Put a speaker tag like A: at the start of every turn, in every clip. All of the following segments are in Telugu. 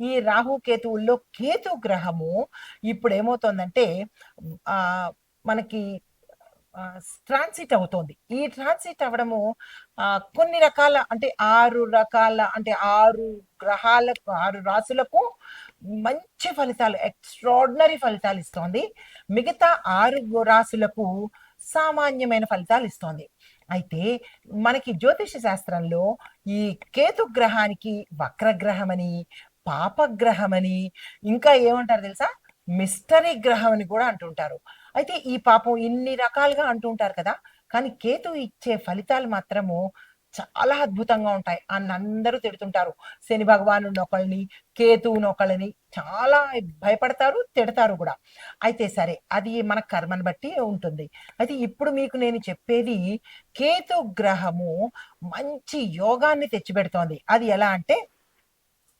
A: ఈ రాహు కేతువుల్లో కేతు గ్రహము ఇప్పుడు ఏమవుతోందంటే ఆ మనకి ట్రాన్సిట్ అవుతోంది. ఈ ట్రాన్సిట్ అవ్వడము కొన్ని రకాల అంటే ఆరు రకాల అంటే ఆరు గ్రహాలకు ఆరు రాసులకు మంచి ఫలితాలు ఎక్స్ట్రాడినరీ ఫలితాలు ఇస్తోంది. మిగతా ఆరు రాసులకు సామాన్యమైన ఫలితాలు ఇస్తోంది. అయితే మనకి జ్యోతిష శాస్త్రంలో ఈ కేతు గ్రహానికి వక్రగ్రహమని పాపగ్రహమని ఇంకా ఏమంటారు తెలుసా? మిస్టరీ గ్రహం అని కూడా అంటుంటారు. అయితే ఈ పాపం ఇన్ని రకాలుగా అంటుంటారు కదా? కానీ కేతు ఇచ్చే ఫలితాలు మాత్రము చాలా అద్భుతంగా ఉంటాయి. అని అందరూ తిడుతుంటారు. శని భగవాను ఒకళ్ళని కేతువుని ఒకళ్ళని చాలా భయపడతారు తిడతారు కూడా. అయితే సరే అది మన కర్మను బట్టి ఉంటుంది. అయితే ఇప్పుడు మీకు నేను చెప్పేది కేతు గ్రహము మంచి యోగాన్ని తెచ్చిపెడుతోంది. అది ఎలా అంటే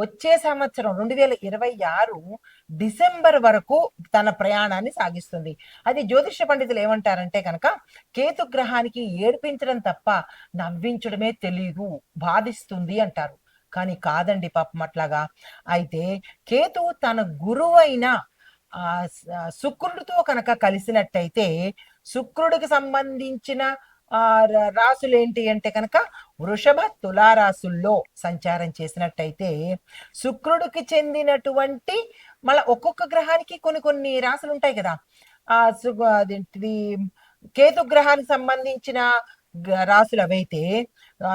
A: వచ్చే సంవత్సరం రెండు వేల ఇరవై ఆరు డిసెంబర్ వరకు తన ప్రయాణాన్ని సాగిస్తుంది. అది జ్యోతిష పండితులు ఏమంటారంటే కనుక కేతు గ్రహానికి ఏడ్పించడం తప్ప నవ్వించడమే తెలియదు బాధిస్తుంది అంటారు. కానీ కాదండి పాపం అట్లాగా. అయితే కేతు తన గురువైన ఆ శుక్రుడితో కనుక కలిసినట్టయితే శుక్రుడికి సంబంధించిన రాసులు ఏంటి అంటే కనుక వృషభ తులారాసుల్లో సంచారం చేసినట్టయితే శుక్రుడికి చెందినటువంటి మళ్ళీ ఒక్కొక్క గ్రహానికి కొన్ని కొన్ని రాసులు ఉంటాయి కదా. ఆ సు- అదేంటిది కేతు గ్రహానికి సంబంధించిన రాసులు అవైతే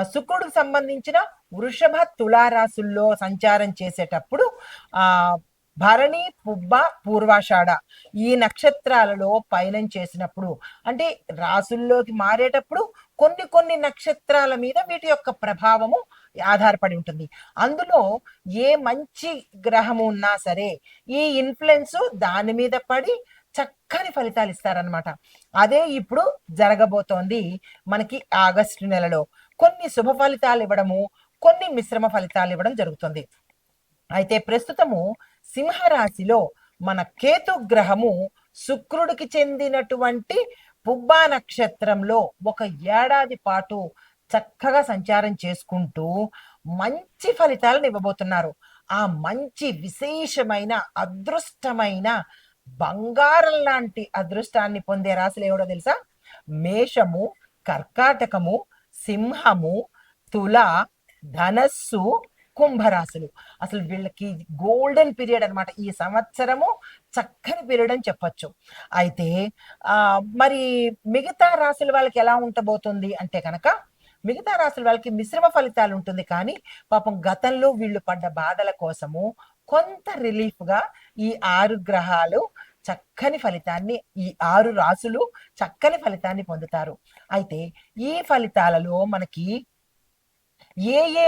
A: శుక్రుడికి సంబంధించిన వృషభ తులారాసుల్లో సంచారం చేసేటప్పుడు ఆ భరణి పుబ్బ పూర్వాషాఢ ఈ నక్షత్రాలలో పయనం చేసినప్పుడు అంటే రాసుల్లోకి మారేటప్పుడు కొన్ని కొన్ని నక్షత్రాల మీద వీటి యొక్క ప్రభావము ఆధారపడి ఉంటుంది. అందులో ఏ మంచి గ్రహము ఉన్నా సరే ఈ ఇన్ఫ్లుయెన్స్ దాని మీద పడి చక్కని ఫలితాలు ఇస్తారనమాట అదే ఇప్పుడు జరగబోతోంది మనకి ఆగస్టు నెలలో. కొన్ని శుభ ఫలితాలు ఇవ్వడము కొన్ని మిశ్రమ ఫలితాలు ఇవ్వడం జరుగుతుంది. అయితే ప్రస్తుతము సింహరాశిలో మన కేతు గ్రహము శుక్రుడికి చెందినటువంటి పుబ్బా నక్షత్రంలో ఒక ఏడాది పాటు చక్కగా సంచారం చేసుకుంటూ మంచి ఫలితాలను ఇవ్వబోతున్నారు. ఆ మంచి విశేషమైన అదృష్టమైన బంగారం లాంటి అదృష్టాన్ని పొందే రాశులు ఏవడో తెలుసా? మేషము కర్కాటకము సింహము తుల ధనస్సు కుంభరాశులు. అసలు వీళ్ళకి గోల్డెన్ పీరియడ్ అన్నమాట. ఈ సంవత్సరము చక్కని పీరియడ్ అని చెప్పొచ్చు. అయితే ఆ మరి మిగతా రాశుల వాళ్ళకి ఎలా ఉండబోతుంది అంటే కనుక మిగతా రాశుల వాళ్ళకి మిశ్రమ ఫలితాలు ఉంటుంది. కానీ పాపం గతంలో వీళ్ళు పడ్డ బాధల కోసము కొంత రిలీఫ్గా ఈ ఆరు గ్రహాలు చక్కని ఫలితాన్ని ఈ ఆరు రాసులు చక్కని ఫలితాన్ని పొందుతారు. అయితే ఈ ఫలితాలలో మనకి ఏ ఏ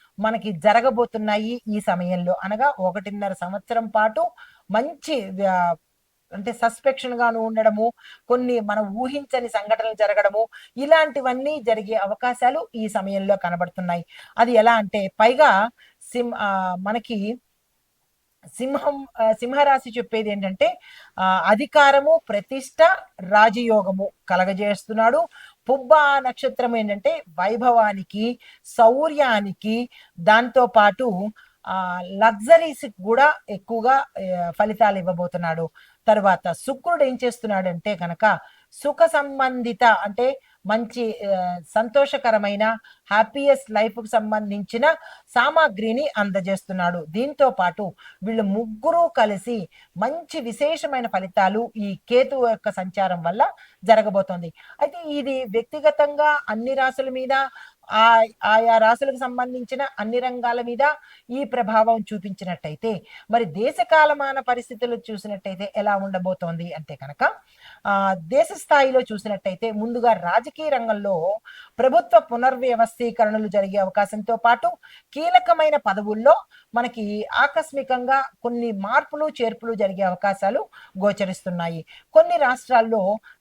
A: మనకి జరగబోతున్నాయి ఈ సమయంలో. అనగా ఒకటిన్నర సంవత్సరం పాటు మంచి అంటే సస్పెక్షన్ గాను ఉండడము కొన్ని మనం ఊహించని సంఘటనలు జరగడము ఇలాంటివన్నీ జరిగే అవకాశాలు ఈ సమయంలో కనబడుతున్నాయి. అది ఎలా అంటే పైగా సింహ మనకి సింహం సింహరాశి చెప్పేది ఏంటంటే ఆ, అధికారము ప్రతిష్ట రాజయోగము కలగజేస్తున్నాడు. పుబ్బ నక్షత్రం ఏంటంటే వైభవానికి శౌర్యానికి దాంతో పాటు ఆ లగ్జరీస్ కూడా ఎక్కువగా ఫలితాలు ఇవ్వబోతున్నాడు. తర్వాత శుక్రుడు ఏం చేస్తున్నాడంటే కనుక సుఖ సంబంధిత అంటే మంచి సంతోషకరమైన హ్యాపీయెస్ట్ లైఫ్కు సంబంధించిన సామాగ్రిని అందజేస్తున్నాడు. దీంతో పాటు వీళ్ళు ముగ్గురు కలిసి మంచి విశేషమైన ఫలితాలు ఈ కేతు యొక్క సంచారం వల్ల జరగబోతోంది. అయితే ఇది వ్యక్తిగతంగా అన్ని రాసుల మీద ఆయా రాసులకు సంబంధించిన అన్ని రంగాల మీద ఈ ప్రభావం చూపించినట్టయితే మరి దేశ కాలమాన పరిస్థితులు చూసినట్టయితే ఎలా ఉండబోతోంది అంటే కనుక దేశ స్థాయిలో చూసినట్టయితే ముందుగా రాజకీయ రంగంలో ప్రభుత్వ పునర్వ్యవస్థీకరణలు జరిగే అవకాశంతో పాటు కీలకమైన పదవుల్లో మనకి ఆకస్మికంగా కొన్ని మార్పులు చేర్పులు జరిగే అవకాశాలు గోచరిస్తున్నాయి. కొన్ని రాష్ట్రాల్లో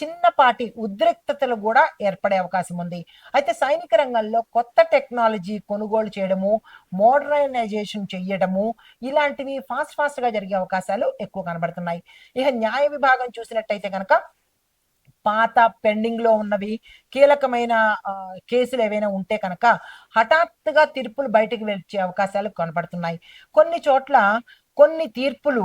A: చిన్నపాటి ఉద్రిక్తతలు కూడా ఏర్పడే అవకాశం ఉంది. అయితే సైనిక రంగంలో కొత్త టెక్నాలజీ కొనుగోలు చేయడము మోడర్నైజేషన్ చేయడము ఇలాంటివి ఫాస్ట్ ఫాస్ట్గా జరిగే అవకాశాలు ఎక్కువ కనబడుతున్నాయి. ఇక న్యాయ విభాగం చూసినట్టయితే కనుక పాత పెండింగ్లో ఉన్నవి కీలకమైన కేసులు ఏవైనా ఉంటే కనుక హఠాత్తుగా తీర్పులు బయటకు వచ్చే అవకాశాలు కనపడుతున్నాయి కొన్ని చోట్ల కొన్ని తీర్పులు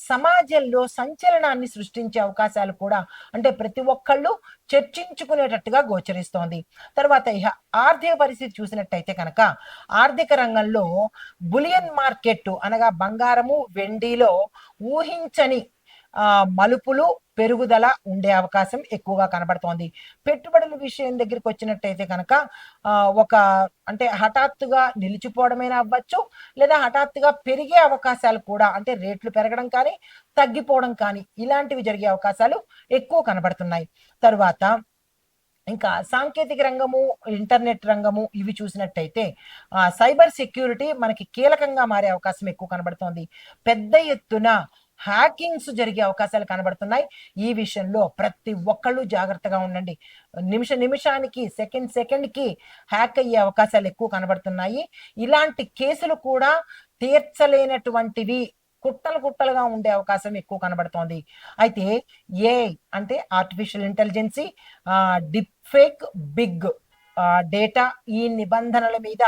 A: సమాజంలో సంచలనాన్ని సృష్టించే అవకాశాలు కూడా అంటే ప్రతి ఒక్కళ్ళు చర్చించుకునేటట్టుగా గోచరిస్తోంది. తర్వాత ఇహ ఆర్థిక పరిస్థితి చూసినట్టయితే కనుక ఆర్థిక రంగంలో బులియన్ మార్కెట్ అనగా బంగారము వెండిలో ఊహించని మలుపులు పెరుగుదల ఉండే అవకాశం ఎక్కువగా కనబడుతోంది. పెట్టుబడుల విషయం దగ్గరికి వచ్చినట్టయితే కనుక ఒక అంటే హఠాత్తుగా నిలిచిపోవడమైనా అవ్వచ్చు లేదా హఠాత్తుగా పెరిగే అవకాశాలు కూడా అంటే రేట్లు పెరగడం కానీ తగ్గిపోవడం కానీ ఇలాంటివి జరిగే అవకాశాలు ఎక్కువ కనబడుతున్నాయి. తరువాత ఇంకా సాంకేతిక రంగము ఇంటర్నెట్ రంగము ఇవి చూసినట్టయితే సైబర్ సెక్యూరిటీ మనకి కీలకంగా మారే అవకాశం ఎక్కువ కనబడుతోంది. పెద్ద ఎత్తున హ్యాకింగ్స్ జరిగే అవకాశాలు కనబడుతున్నాయి. ఈ విషయంలో ప్రతి ఒక్కళ్ళు జాగ్రత్తగా ఉండండి. నిమిష నిమిషానికి సెకండ్ సెకండ్కి హ్యాక్ అయ్యే అవకాశాలు ఎక్కువ కనబడుతున్నాయి. ఇలాంటి కేసులు కూడా తీర్చలేనటువంటివి కుట్టలు కుట్టలుగా ఉండే అవకాశం ఎక్కువ కనబడుతోంది. అయితే ఏ అంటే artificial intelligence deep fake big data ఈ నిబంధనల మీద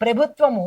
A: ప్రభుత్వము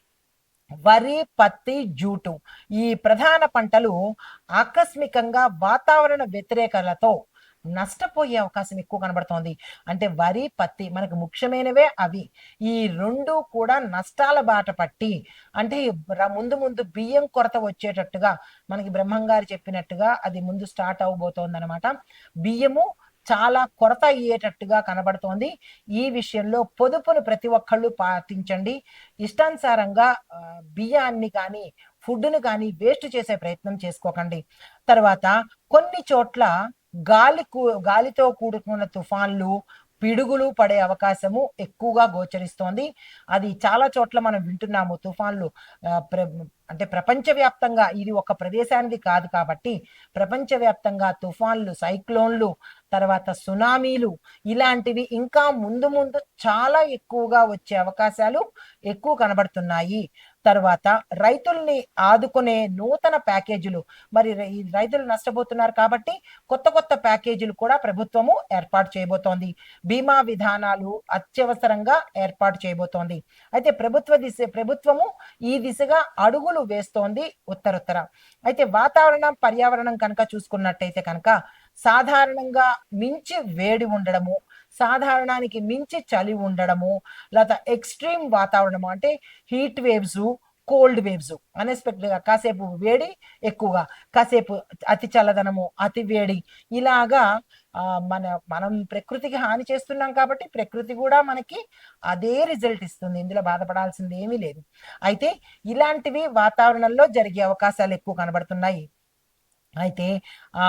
A: వరి పత్తి జూటు. ఈ ప్రధాన పంటలు ఆకస్మికంగా వాతావరణ వ్యతిరేకలతో నష్టపోయే అవకాశం ఎక్కువ కనబడుతోంది. అంటే వరి పత్తి మనకు ముఖ్యమైనవే అవి. ఈ రెండు కూడా నష్టాల బాట పట్టి అంటే ముందు ముందు బియ్యం కొరత వచ్చేటట్టుగా మనకి బ్రహ్మంగారు చెప్పినట్టుగా అది ముందు స్టార్ట్ అవబోతోంది అనమాట బియ్యము చాలా కొరత అయ్యేటట్టుగా కనబడుతోంది. ఈ విషయంలో పొదుపును ప్రతి ఒక్కళ్ళు పాటించండి. ఇష్టానుసారంగా బియ్యాన్ని కానీ ఫుడ్ను కానీ వేస్ట్ చేసే ప్రయత్నం చేసుకోకండి. తర్వాత కొన్ని చోట్ల గాలి కూ- గాలితో కూడుకున్న తుఫాన్లు పిడుగులు పడే అవకాశము ఎక్కువగా గోచరిస్తోంది. అది చాలా చోట్ల మనం వింటున్నాము. తుఫాన్లు ప్ర- అంటే ప్రపంచవ్యాప్తంగా ఇది ఒక ప్రదేశానికి కాదు కాబట్టి ప్రపంచవ్యాప్తంగా తుఫాన్లు సైక్లోన్లు తర్వాత సునామీలు ఇలాంటివి ఇంకా ముందు ముందు చాలా ఎక్కువగా వచ్చే అవకాశాలు ఎక్కువ కనబడుతున్నాయి. తర్వాత రైతుల్ని ఆదుకునే నూతన ప్యాకేజీలు. మరి రైతులు నష్టపోతున్నారు కాబట్టి కొత్త కొత్త ప్యాకేజీలు కూడా ప్రభుత్వము ఏర్పాటు చేయబోతోంది. బీమా విధానాలు అత్యవసరంగా ఏర్పాటు చేయబోతోంది. అయితే ప్రభుత్వ దిశ ప్రభుత్వము ఈ దిశగా అడుగులు వేస్తోంది ఉత్తరత్తర. అయితే వాతావరణం పర్యావరణం కనుక చూసుకున్నట్టయితే కనుక సాధారణంగా మించి వేడి ఉండడము సాధారణానికి మించి చలి ఉండడము లేదా ఎక్స్ట్రీమ్ వాతావరణము అంటే హీట్ వేవ్స్ కోల్డ్ వేవ్స్ అన్ఎక్స్పెక్టెడ్గా కాసేపు వేడి ఎక్కువగా కాసేపు అతి చల్లదనము అతి వేడి ఇలాగా మన మనం ప్రకృతికి హాని చేస్తున్నాం కాబట్టి ప్రకృతి కూడా మనకి అదే రిజల్ట్ ఇస్తుంది ఇందులో బాధపడాల్సింది ఏమీ లేదు. అయితే ఇలాంటివి వాతావరణంలో జరిగే అవకాశాలు ఎక్కువ కనబడుతున్నాయి. అయితే ఆ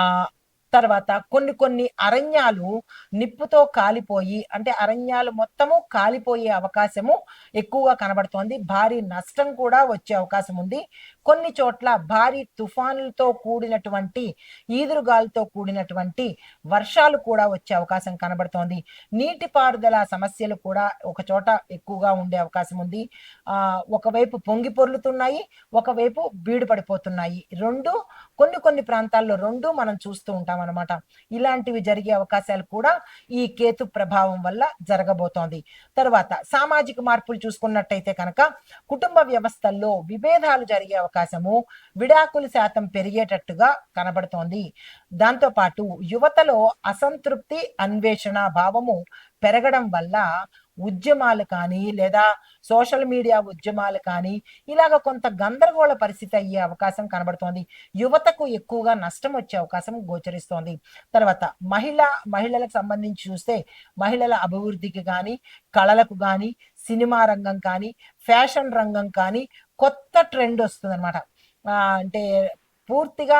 A: తర్వాత కొన్ని కొన్ని అరణ్యాలు నిప్పుతో కాలిపోయి అంటే అరణ్యాలు మొత్తము కాలిపోయే అవకాశము ఎక్కువగా కనబడుతోంది. భారీ నష్టం కూడా వచ్చే అవకాశం ఉంది కొన్ని చోట్ల భారీ తుఫానులతో కూడినటువంటి ఈదురుగాలితో కూడినటువంటి వర్షాలు కూడా వచ్చే అవకాశం కనబడుతోంది. నీటిపారుదల సమస్యలు కూడా ఒక చోట ఎక్కువగా ఉండే అవకాశం ఉంది. ఆ ఒకవైపు పొంగి పొర్లుతున్నాయి ఒకవైపు బీడు పడిపోతున్నాయి. రెండు కొన్ని కొన్ని ప్రాంతాల్లో రెండు మనం చూస్తూ ఉంటాం అనమాట ఇలాంటివి జరిగే అవకాశాలు కూడా ఈ కేతు ప్రభావం వల్ల జరగబోతోంది. తర్వాత సామాజిక మార్పులు చూసుకున్నట్టయితే కనుక కుటుంబ వ్యవస్థల్లో విభేదాలు జరిగే అవకాశము విడాకుల శాతం పెరిగేటట్టుగా కనబడుతోంది. దాంతోపాటు యువతలో అసంతృప్తి అన్వేషణ భావము పెరగడం వల్ల ఉద్యమాలు కానీ లేదా సోషల్ మీడియా ఉద్యమాలు కానీ ఇలాగ కొంత గందరగోళ పరిస్థితి అయ్యే అవకాశం కనబడుతోంది. యువతకు ఎక్కువగా నష్టం వచ్చే అవకాశం గోచరిస్తోంది. తర్వాత మహిళ మహిళలకు సంబంధించి చూస్తే మహిళల అభివృద్ధికి కానీ కళలకు కానీ సినిమా రంగం కానీ ఫ్యాషన్ రంగం కానీ కొత్త ట్రెండ్ వస్తుంది అనమాట అంటే పూర్తిగా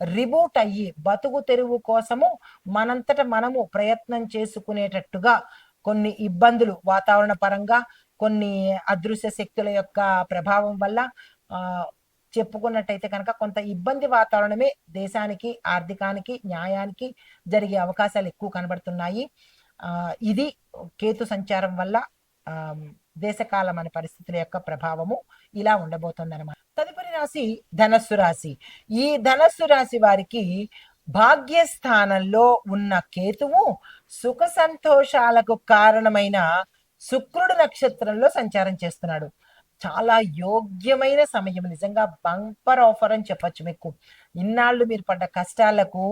A: రిబూట్ అయ్యి బతుకు తెరువు కోసము మనంతట మనము ప్రయత్నం చేసుకునేటట్టుగా కొన్ని ఇబ్బందులు వాతావరణ పరంగా కొన్ని అదృశ్య శక్తుల యొక్క ప్రభావం వల్ల చెప్పుకున్నట్టయితే కనుక కొంత ఇబ్బంది వాతావరణమే దేశానికి ఆర్థికానికి న్యాయానికి జరిగే అవకాశాలు ఎక్కువ కనబడుతున్నాయి. ఇది కేతు సంచారం వల్ల దేశకాలం అనే పరిస్థితుల యొక్క ప్రభావము ఇలా ఉండబోతుంది అనమాట తదుపరి రాశి ధనస్సు రాశి. ఈ ధనస్సు రాశి వారికి భాగ్యస్థానంలో ఉన్న కేతువు సుఖ సంతోషాలకు కారణమైన శుక్రుడు నక్షత్రంలో సంచారం చేస్తున్నాడు. చాలా యోగ్యమైన సమయం నిజంగా బంపర్ ఆఫర్ అని చెప్పొచ్చు మీకు. ఇన్నాళ్ళు మీరు పడ్డ కష్టాలకు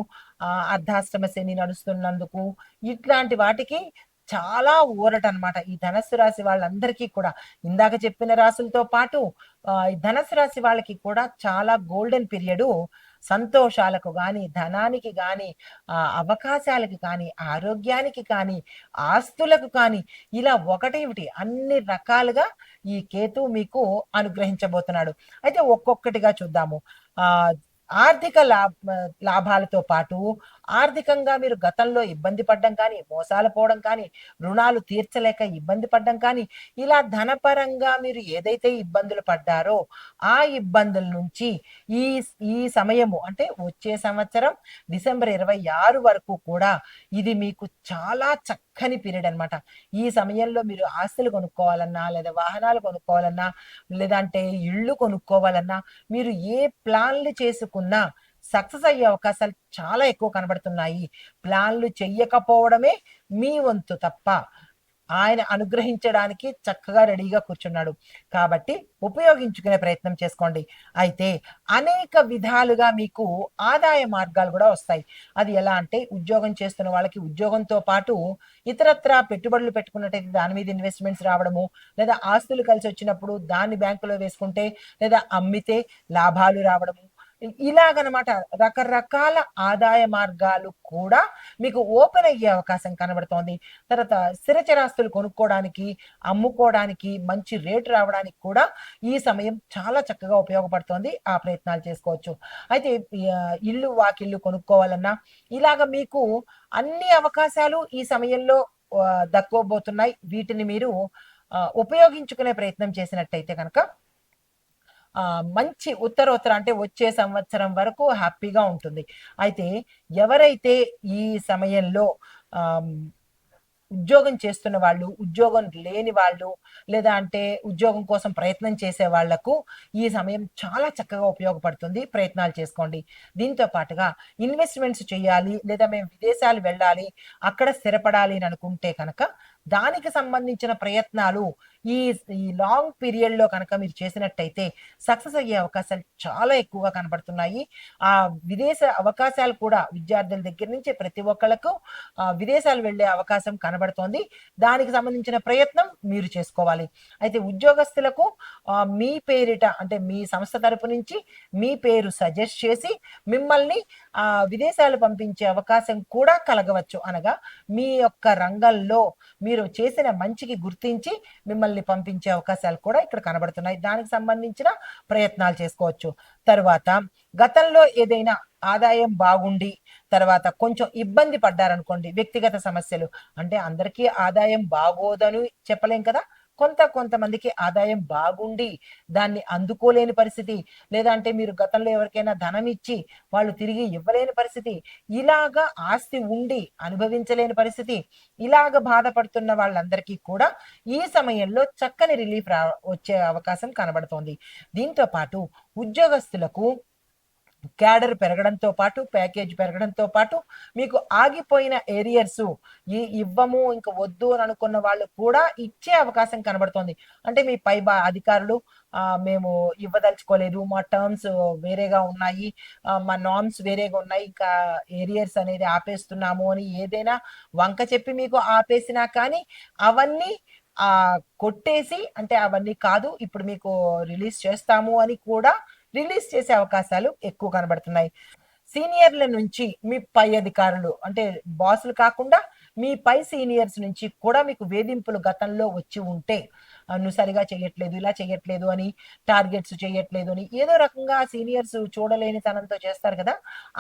A: ఆ అర్ధాష్టమ శని నడుస్తున్నందుకు ఇట్లాంటి వాటికి చాలా ఊరట అనమాట ఈ ధనస్సు రాశి వాళ్ళందరికీ కూడా. ఇందాక చెప్పిన రాశులతో పాటు ఈ ధనస్సు రాశి వాళ్ళకి కూడా చాలా గోల్డెన్ పీరియడ్. సంతోషాలకు కానీ ధనానికి కానీ ఆ, అవకాశాలకి కానీ ఆరోగ్యానికి కానీ ఆస్తులకు కానీ ఇలా ఒకటేమిటి అన్ని రకాలుగా ఈ కేతు మీకు అనుగ్రహించబోతున్నాడు. అయితే ఒక్కొక్కటిగా చూద్దాము. ఆ ఆర్థిక లాభ లాభాలతో పాటు ఆర్థికంగా మీరు గతంలో ఇబ్బంది పడ్డం కానీ మోసాలు పోవడం కానీ రుణాలు తీర్చలేక ఇబ్బంది పడ్డం కానీ ఇలా ధనపరంగా మీరు ఏదైతే ఇబ్బందులు పడ్డారో ఆ ఇబ్బందుల నుంచి ఈ ఈ సమయము అంటే వచ్చే సంవత్సరం డిసెంబర్ ఇరవై ఆరు వరకు కూడా ఇది మీకు చాలా చక్కని పీరియడ్ అనమాట ఈ సమయంలో మీరు ఆస్తులు కొనుక్కోవాలన్నా లేదా వాహనాలు కొనుక్కోవాలన్నా లేదంటే ఇళ్ళు కొనుక్కోవాలన్నా మీరు ఏ ప్లాన్లు చేసుకున్నా సక్సెస్ అయ్యే అవకాశాలు చాలా ఎక్కువ కనబడుతున్నాయి. ప్లాన్లు చెయ్యకపోవడమే మీ వంతు తప్ప ఆయన అనుగ్రహించడానికి చక్కగా రెడీగా కూర్చున్నాడు. కాబట్టి ఉపయోగించుకునే ప్రయత్నం చేసుకోండి. అయితే అనేక విధాలుగా మీకు ఆదాయ మార్గాలు కూడా వస్తాయి. అది ఎలా అంటే ఉద్యోగం చేస్తున్న వాళ్ళకి ఉద్యోగంతో పాటు ఇతరత్రా పెట్టుబడులు పెట్టుకున్నట్టయితే దాని మీద ఇన్వెస్ట్మెంట్స్ రావడము లేదా ఆస్తులు కలిసి వచ్చినప్పుడు దాన్ని బ్యాంకులో వేసుకుంటే లేదా అమ్మితే లాభాలు రావడము ఇలాగనమాట రకరకాల ఆదాయ మార్గాలు కూడా మీకు ఓపెన్ అయ్యే అవకాశం కనబడుతోంది. తర్వాత స్థిరచరాస్తులు కొనుక్కోవడానికి అమ్ముకోవడానికి మంచి రేటు రావడానికి కూడా ఈ సమయం చాలా చక్కగా ఉపయోగపడుతోంది. ఆ ప్రయత్నాలు చేసుకోవచ్చు. అయితే ఇల్లు వాకిల్లు కొనుక్కోవాలన్నా ఇలాగ మీకు అన్ని అవకాశాలు ఈ సమయంలో దక్కువబోతున్నాయి వీటిని మీరు ఉపయోగించుకునే ప్రయత్నం చేసినట్టయితే కనుక మంచి ఉత్తరోత్తర అంటే వచ్చే సంవత్సరం వరకు హ్యాపీగా ఉంటుంది. అయితే ఎవరైతే ఈ సమయంలో ఉద్యోగం చేస్తున్న వాళ్ళు ఉద్యోగం లేని వాళ్ళు లేదా అంటే ఉద్యోగం కోసం ప్రయత్నం చేసే వాళ్ళకు ఈ సమయం చాలా చక్కగా ఉపయోగపడుతుంది. ప్రయత్నాలు చేసుకోండి. దీంతో పాటుగా ఇన్వెస్ట్మెంట్స్ చేయాలి లేదా మేము విదేశాలు వెళ్ళాలి అక్కడ స్థిరపడాలి అని అనుకుంటే కనుక దానికి సంబంధించిన ప్రయత్నాలు ఈ ఈ లాంగ్ పీరియడ్లో కనుక మీరు చేసినట్టయితే సక్సెస్ అయ్యే అవకాశాలు చాలా ఎక్కువగా కనబడుతున్నాయి. ఆ విదేశ అవకాశాలు కూడా విద్యార్థుల దగ్గర నుంచి ప్రతి ఒక్కళ్ళకు విదేశాలు వెళ్ళే అవకాశం కనబడుతోంది. దానికి సంబంధించిన ప్రయత్నం మీరు చేసుకోవాలి. అయితే ఉద్యోగస్తులకు మీ పేరిట అంటే మీ సంస్థ తరపు నుంచి మీ పేరు సజెస్ట్ చేసి మిమ్మల్ని ఆ విదేశాలు పంపించే అవకాశం కూడా కలగవచ్చు అనగా మీ యొక్క రంగంలో మీరు చేసిన మంచికి గుర్తించి మిమ్మల్ని పంపించే అవకాశాలు కూడా ఇక్కడ కనబడుతున్నాయి. దానికి సంబంధించిన ప్రయత్నాలు చేసుకోవచ్చు. తర్వాత గతంలో ఏదైనా ఆదాయం బాగుండి తర్వాత కొంచెం ఇబ్బంది పడ్డారనుకోండి వ్యక్తిగత సమస్యలు. అంటే అందరికీ ఆదాయం బాగోదని చెప్పలేం కదా? కొంత కొంతమందికి ఆదాయం బాగుండి దాన్ని అందుకోలేని పరిస్థితి లేదా అంటే మీరు గతంలో ఎవరికైనా ధనం ఇచ్చి వాళ్ళు తిరిగి ఇవ్వలేని పరిస్థితి ఇలాగా ఆస్తి ఉండి అనుభవించలేని పరిస్థితి ఇలాగ బాధపడుతున్న వాళ్ళందరికీ కూడా ఈ సమయంలో చక్కని రిలీఫ్ రా వచ్చే అవకాశం కనబడుతోంది. దీంతో పాటు ఉద్యోగస్తులకు క్యాడర్ పెరగడంతో పాటు ప్యాకేజ్ పెరగడంతో పాటు మీకు ఆగిపోయిన ఏరియర్స్ ఈ ఇవ్వము ఇంక వద్దు అని అనుకున్న వాళ్ళు కూడా ఇచ్చే అవకాశం కనబడుతోంది. అంటే మీ పై బా అధికారులు మేము ఇవ్వదలుచుకోలేదు. మా టర్మ్స్ వేరేగా ఉన్నాయి. మా నామ్స్ వేరేగా ఉన్నాయి. ఇంకా ఏరియర్స్ అనేది ఆపేస్తున్నాము అని ఏదైనా వంక చెప్పి మీకు ఆపేసినా కానీ అవన్నీ ఆ కొట్టేసి అంటే అవన్నీ కాదు ఇప్పుడు మీకు రిలీజ్ చేస్తాము అని కూడా రిలీజ్ చేసే అవకాశాలు ఎక్కువ కనబడుతున్నాయి. సీనియర్ల నుంచి మీ పై అధికారులు అంటే బాసులు కాకుండా మీ పై సీనియర్స్ నుంచి కూడా మీకు వేధింపులు గతంలో వచ్చి ఉంటే నువ్వు సరిగా చేయట్లేదు ఇలా చేయట్లేదు అని టార్గెట్స్ చేయట్లేదు అని ఏదో రకంగా సీనియర్స్ చూడలేని తనంతో చేస్తారు కదా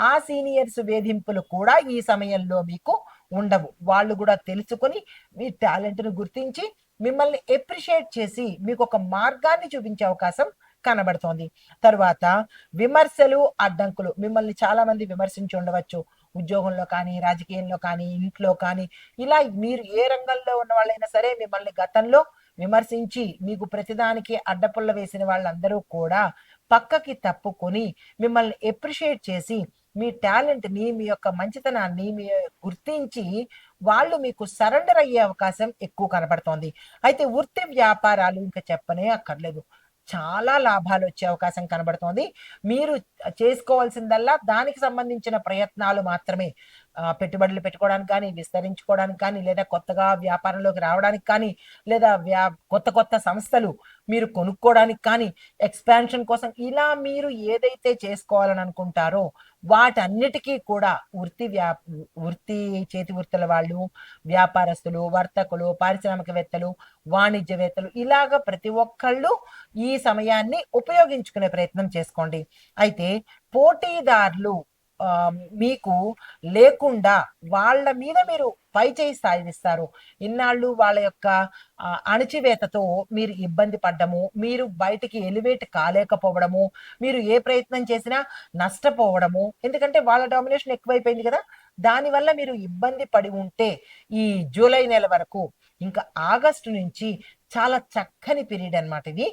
A: ఆ సీనియర్స్ వేధింపులు కూడా ఈ సమయంలో మీకు ఉండవు. వాళ్ళు కూడా తెలుసుకొని మీ టాలెంట్ను గుర్తించి మిమ్మల్ని ఎప్రిషియేట్ చేసి మీకు ఒక మార్గాన్ని చూపించే అవకాశం కనబడుతోంది. తర్వాత విమర్శలు అడ్డంకులు. మిమ్మల్ని చాలా మంది విమర్శించి ఉండవచ్చు. ఉద్యోగంలో కానీ రాజకీయంలో కానీ ఇంట్లో కానీ. ఇలా మీరు ఏ రంగంలో ఉన్న వాళ్ళైనా సరే మిమ్మల్ని గతంలో విమర్శించి మీకు ప్రతిదానికి అడ్డపుల్ల వేసిన వాళ్ళందరూ కూడా పక్కకి తప్పుకొని మిమ్మల్ని ఎప్రిషియేట్ చేసి మీ టాలెంట్ని మీ యొక్క మంచితనాన్ని మీ గుర్తించి వాళ్ళు మీకు సరెండర్ అయ్యే అవకాశం ఎక్కువ కనబడుతోంది. అయితే వృత్తి వ్యాపారాలు ఇంకా చెప్పనే అక్కర్లేదు. చాలా లాభాలు వచ్చే అవకాశం కనబడుతోంది. మీరు చేసుకోవాల్సిందల్లా దానికి సంబంధించిన ప్రయత్నాలు మాత్రమే. పెట్టుబడులు పెట్టుకోవడానికి కానీ విస్తరించుకోవడానికి కానీ లేదా కొత్తగా వ్యాపారంలోకి రావడానికి కానీ లేదా వ్యా కొత్త కొత్త సంస్థలు మీరు కొనుక్కోవడానికి కానీ ఎక్స్పాన్షన్ కోసం ఇలా మీరు ఏదైతే చేసుకోవాలని అనుకుంటారో వాటన్నిటికీ కూడా వృత్తి వ్యా వృత్తి చేతి వృత్తుల వాళ్ళు వ్యాపారస్తులు వర్తకులు పారిశ్రామికవేత్తలు వాణిజ్యవేత్తలు ఇలాగ ప్రతి ఒక్కళ్ళు ఈ సమయాన్ని ఉపయోగించుకునే ప్రయత్నం చేసుకోండి. అయితే పోటీదారులు మీకు లేకుండా వాళ్ళ మీద మీరు పై చేయి సాధిస్తారు ఇన్నాళ్ళు వాళ్ళ యొక్క అణచివేతతో మీరు ఇబ్బంది పడ్డము మీరు బయటికి ఎలివేట్ కాలేకపోవడము మీరు ఏ ప్రయత్నం చేసినా నష్టపోవడము ఎందుకంటే వాళ్ళ డామినేషన్ ఎక్కువైపోయింది కదా. దానివల్ల మీరు ఇబ్బంది పడి ఉంటే ఈ జూలై నెల వరకు ఇంకా ఆగస్టు నుంచి చాలా చక్కని పీరియడ్ అనమాట ఇది.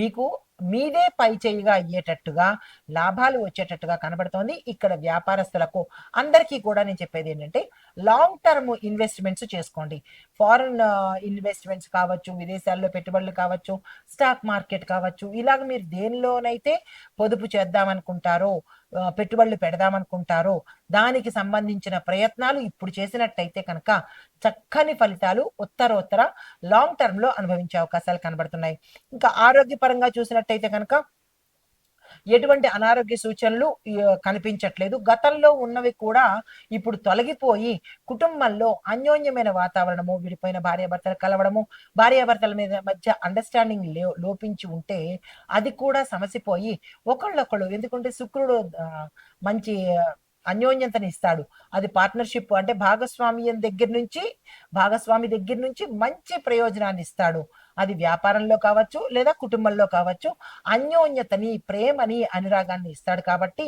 A: మీకు మీదే పై చేయిగా అయ్యేటట్టుగా లాభాలు వచ్చేటట్టుగా కనబడుతోంది ఇక్కడ వ్యాపారస్తులకు. అందరికీ కూడా నేను చెప్పేది ఏంటంటే లాంగ్ టర్మ్ ఇన్వెస్ట్మెంట్స్ చేసుకోండి. ఫారెన్ ఇన్వెస్ట్మెంట్స్ uh, కావచ్చు విదేశాల్లో పెట్టుబడులు కావచ్చు స్టాక్ మార్కెట్ కావచ్చు ఇలాగ మీరు దేనిలోనైతే పొదుపు చేద్దామనుకుంటారో పెట్టుబడులు పెడదామనుకుంటారో దానికి సంబంధించిన ప్రయత్నాలు ఇప్పుడు చేసినట్టయితే కనుక చక్కని ఫలితాలు ఉత్తరోత్తర లాంగ్ టర్మ్లో అనుభవించే అవకాశాలు కనబడుతున్నాయి. ఇంకా ఆరోగ్యపరంగా చూసినట్టయితే కనుక ఎటువంటి అనారోగ్య సూచనలు కనిపించట్లేదు. గతంలో ఉన్నవి కూడా ఇప్పుడు తొలగిపోయి కుటుంబంలో అన్యోన్యమైన వాతావరణము విడిపోయిన భార్యాభర్తలు కలవడము భార్యాభర్తల మీద మధ్య అండర్స్టాండింగ్ లోపించి ఉంటే అది కూడా సమసిపోయి ఒకళ్ళొకళ్ళు ఎందుకంటే శుక్రుడు మంచి అన్యోన్యతని ఇస్తాడు. అది పార్ట్నర్షిప్ అంటే భాగస్వామ్యం దగ్గర నుంచి భాగస్వామి దగ్గర నుంచి మంచి ప్రయోజనాన్ని ఇస్తాడు. అది వ్యాపారంలో కావచ్చు లేదా కుటుంబంలో కావచ్చు అన్యోన్యతని ప్రేమని అనురాగాన్ని ఇస్తాడు. కాబట్టి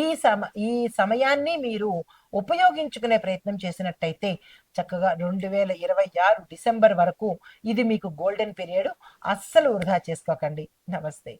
A: ఈ సమ ఈ సమయాన్ని మీరు ఉపయోగించుకునే ప్రయత్నం చేసినట్టయితే చక్కగా రెండు వేల ఇరవై ఆరు డిసెంబర్ వరకు ఇది మీకు గోల్డెన్ పీరియడ్ అస్సలు వృధా చేసుకోకండి. నమస్తే.